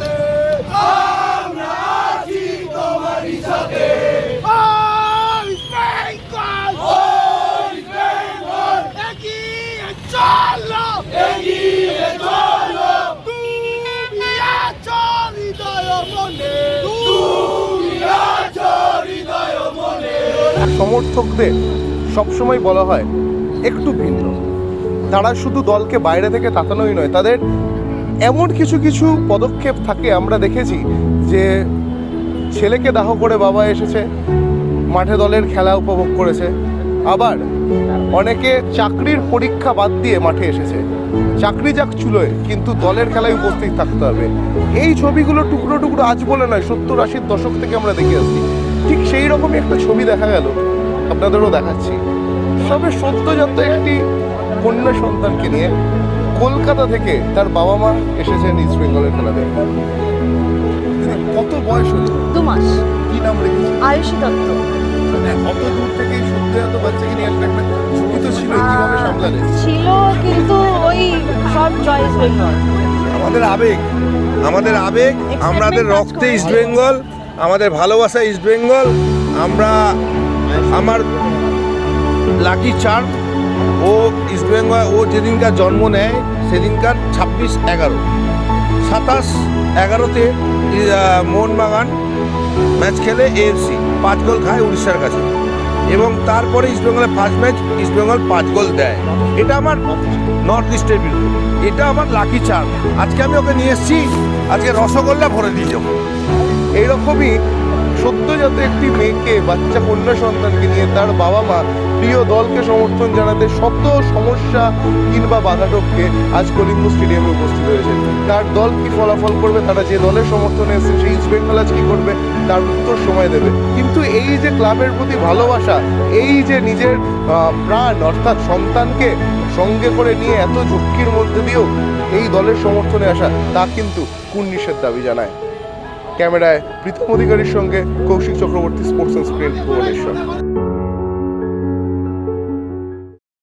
সাথে। আমরা আছি তোমারই মনে। মনে। সমর্থকদের সবসময় বলা হয় একটু ভিন্ন। তারা শুধু দলকে বাইরে থেকে তাকানোই নয় তাদের এমন কিছু কিছু পদক্ষেপ থাকে, আমরা দেখেছি যে ছেলেকে দাহ করে বাবা এসেছে, মাঠে দলের খেলা উপভোগ করেছে, আবার অনেকে চাকরির পরীক্ষা বাদ দিয়ে মাঠে এসেছে। চাকরি যাক চুলোয়, কিন্তু দলের খেলায় উপস্থিত থাকতে হবে। এই ছবিগুলো টুকরো টুকরো আজ বলে নয়, সত্তর আশির দশক থেকে আমরা দেখে আসছি। ঠিক সেই রকমই একটা ছবি দেখা গেল, আপনাদেরও দেখাচ্ছি। সবে সদ্যজাত একটি কন্যা সন্তানকে নিয়ে কলকাতা থেকে তার বাবা মা এসেছেন ইস্ট বেঙ্গলের খেলা দেখতে কত বয়স হলো? দু মাস। কি নাম রেখেছে? আয়ুষী দত্ত। মানে অত দূর থেকে সদ্যজাত বাচ্চাকে নিয়ে আসলে একটা ঝুঁকি তো ছিল কীভাবে সামলালে? ছিল কিন্তু ওই সব চয়েস বেঙ্গল আমাদের আবেগ। আমাদের আবেগ আমাদের রক্তে করে। ইস্ট বেঙ্গল আমাদের ভালোবাসা ইস্ট বেঙ্গল আমরা আমার লাকি চার্ম ও বেঙ্গল ও যেদিনকার জন্ম নেয়, সেদিনকার ছাব্বিশ এগারো। সাতাশ এগারোতে মোহনবাগান ম্যাচ খেলে এএফসি পাঁচ গোল খায় উড়িষ্যার কাছে। এবং তারপরে ইস্ট বেঙ্গলের ফার্স্ট ম্যাচ, ইস্ট বেঙ্গল পাঁচ গোল দেয়। এটা আমার নর্থ ইস্টের বিরুদ্ধে। এটা আমার লাকি চার্ম। আজকে আমি ওকে নিয়ে এসেছি, আজকে রসগোল্লা ভরে দিয়ে যাব এইরকমই সদ্যজাত একটি মেয়েকে, বাচ্চা কন্যা সন্তানকে নিয়ে তার বাবা মা প্রিয় দলকে সমর্থন জানাতে শত সমস্যা কিংবা বাধাটককে আজ কলিঙ্গ স্টেডিয়ামে উপস্থিত হয়েছে। তার দল কি ফলাফল করবে, তারা যে দলের সমর্থনে এসেছে, সেই ইস্ট বেঙ্গল আজ কি করবে, তার উত্তর সময় দেবে। কিন্তু এই যে ক্লাবের প্রতি ভালোবাসা, এই যে নিজের প্রাণ, অর্থাৎ সন্তানকে সঙ্গে করে নিয়ে এত ঝুঁকির মধ্যে দিয়েও এই দলের সমর্থনে আসা, তা কিন্তু কুর্নিশের দাবি জানায়। ক্যামেরায় প্রীতম অধিকারীর সঙ্গে Koushik Chakraborty sports and screen Bhubaneswar.